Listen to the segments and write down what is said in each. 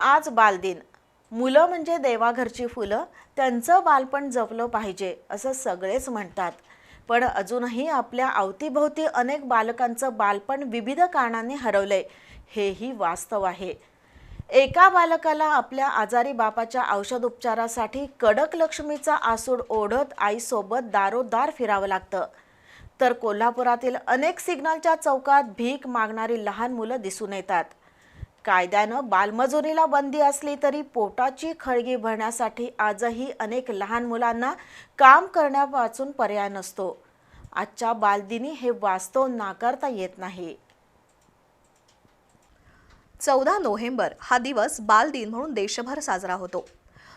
आज बालदिन. मुलं म्हणजे देवाघरची फुलं त्यांचं बालपण जपलं पाहिजे असं सगळेच म्हणतात. पण अजूनही आपल्या अवतीभोवती अनेक बालकांचं बालपण विविध कारणांनी हरवलंय हेही वास्तव आहे. एका बालकाला आपल्या आजारी बापाच्या औषध उपचारासाठी कडक लक्ष्मीचा आसूड ओढत आईसोबत दारोदार फिरावं लागतं. तर कोल्हापुरातील अनेक सिग्नलच्या चौकात भीक मागणारी लहान मुलं दिसून येतात. कायद्यानं बालमजुरीला बंदी असली तरी पोटाची खळगी भरण्यासाठी आजही अनेक लहान मुलांना काम करण्यापासून पर्याय नसतो. आजच्या बालदिनी हे वास्तव नाकारता येत नाही. चौदा नोव्हेंबर हा दिवस बाल दिन म्हणून देशभर साजरा होतो.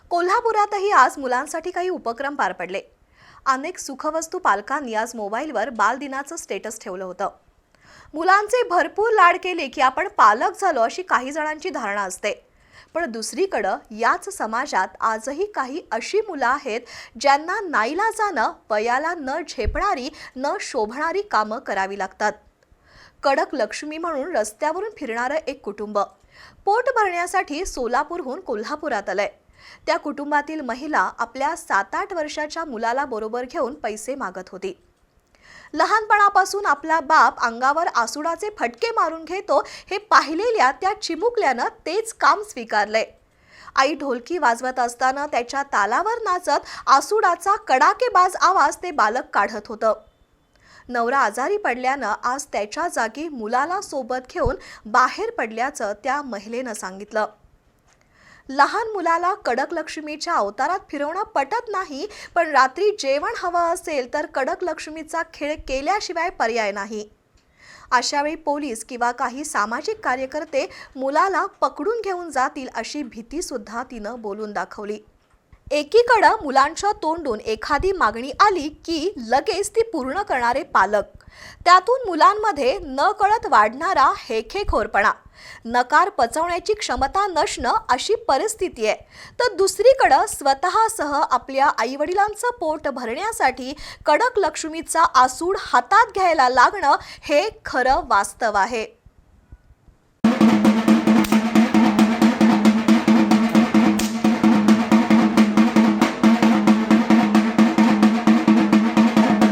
कोल्हापुरातही आज मुलांसाठी काही उपक्रम पार पडले. अनेक सुखवस्तू पालकांनी आज मोबाईलवर बालदिनाचं स्टेटस ठेवलं होतं. मुलांचे भरपूर लाड केले की आपण पालक झालो अशी काही जणांची धारणा असते. पण दुसरीकडं याच समाजात आजही काही अशी मुलं आहेत ज्यांना नाईलाजानं वयाला न झेपणारी न शोभणारी कामं करावी लागतात. कडक लक्ष्मी म्हणून रस्त्यावरून फिरणारं एक कुटुंब. पोट भरण्यासाठी सोलापूरहून कोल्हापुरात आलंय. त्या कुटुंबातील महिला आपल्या सात आठ वर्षाच्या मुलाला बरोबर घेऊन पैसे मागत होती. लहानपणापासून आपला बाप अंगावर आसुडाचे फटके मारून घेतो हे पाहिलेल्या त्या चिमुकल्यानं तेच काम स्वीकारलंय. आई ढोलकी वाजवत असताना त्याच्या तालावर नाचत आसुडाचा कडाकेबाज आवाज ते बालक काढत होतं. नवरा आजारी पडल्यानं आज त्याच्या जागी मुलाला सोबत घेऊन बाहेर पडल्याचं त्या महिलेनं सांगितलं. लहान मुलाला कडक लक्ष्मीच्या अवतारात फिरवणं पटत नाही पण रात्री जेवण हवं असेल तर कडक लक्ष्मीचा खेळ केल्याशिवाय पर्याय नाही. अशावेळी पोलीस किंवा काही सामाजिक कार्यकर्ते मुलाला पकडून घेऊन जातील अशी भीतीसुद्धा तिनं बोलून दाखवली. एकीकडं मुलांच्या तोंडून एखादी मागणी आली की लगेच ती पूर्ण करणारे पालक. त्यातून मुलांमध्ये न कळत वाढणारा हेखेखोरपणा. नकार पचवण्याची क्षमता नसणं अशी परिस्थिती आहे. तर दुसरीकडं स्वतःसह आपल्या आईवडिलांचं पोट भरण्यासाठी कडक लक्ष्मीचा आसूड हातात घ्यायला लागणं हे खरं वास्तव आहे.